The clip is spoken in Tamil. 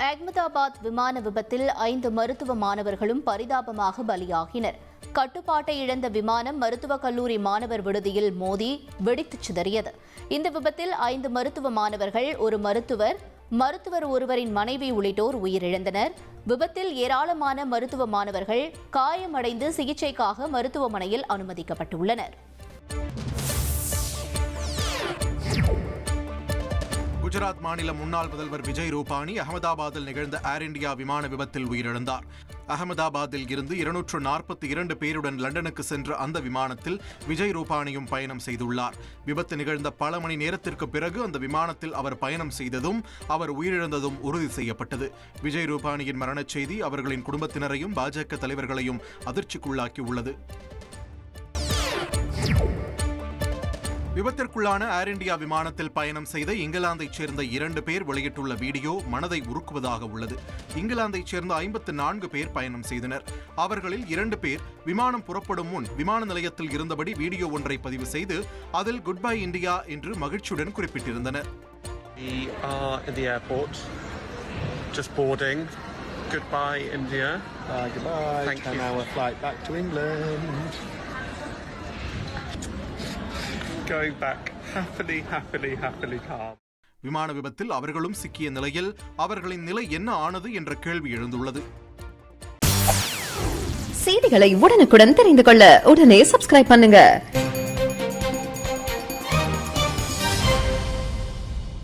அஹமதாபாத் விமான விபத்தில் ஐந்து மருத்துவ மாணவர்களும் பரிதாபமாக பலியாகினர். கட்டுப்பாட்டை இழந்த விமானம் மருத்துவக் கல்லூரி மாணவர் விடுதியில் மோதி வெடித்துச் சிதறியது. இந்த விபத்தில் ஐந்து மருத்துவ மாணவர்கள் ஒரு மருத்துவர் மருத்துவர் ஒருவரின் மனைவி உள்ளிட்டோர் உயிரிழந்தனர். விபத்தில் ஏராளமான மருத்துவ மாணவர்கள் காயமடைந்து சிகிச்சைக்காக மருத்துவமனையில் அனுமதிக்கப்பட்டுள்ளனர். குஜராத் மாநில முன்னாள் முதல்வர் விஜய் ரூபானி அகமதாபாத்தில் நிகழ்ந்த ஏர் இந்தியா விமான விபத்தில் உயிரிழந்தார். அகமதாபாத்தில் இருந்து இருநூற்று நாற்பத்தி இரண்டு பேருடன் லண்டனுக்கு சென்ற அந்த விமானத்தில் விஜய் ரூபானியும் பயணம் செய்துள்ளார். விபத்து நிகழ்ந்த பல மணி நேரத்திற்கு பிறகு அந்த விமானத்தில் அவர் பயணம் செய்ததும் அவர் உயிரிழந்ததும் உறுதி செய்யப்பட்டது. விஜய் ரூபானியின் மரணச் செய்தி அவர்களின் குடும்பத்தினரையும் பாஜக தலைவர்களையும் அதிர்ச்சிக்குள்ளாக்கியுள்ளது. விபத்திற்குள்ளான ஏர் இந்தியா விமானத்தில் பயணம் செய்த இங்கிலாந்தைச் சேர்ந்த இரண்டு பேர் வெளியிட்டுள்ள வீடியோ மனதை உருக்குவதாக உள்ளது இங்கிலாந்தைச் சேர்ந்த ஐம்பத்து நான்கு பேர் பயணம் செய்தனர் அவர்களில் இரண்டு பேர் விமானம் புறப்படும் முன் விமான நிலையத்தில் இருந்தபடி வீடியோ ஒன்றை பதிவு செய்து அதில் குட் பை இந்தியா என்று மகிழ்ச்சியுடன் குறிப்பிட்டிருந்தனர் We are in the airport, just boarding. Goodbye, India. Bye, goodbye. Thank 10 you. hour flight back to England. Going back happily, happily, happily calm. விமான விபத்தில் அவர்களும் சிக்கிய நிலையில் அவர்களின் நிலை என்ன ஆனது என்ற கேள்வி எழுந்துள்ளது செய்திகளை உடனுக்குடன் தெரிந்து கொள்ள உடனே சப்ஸ்கிரைப் பண்ணுங்க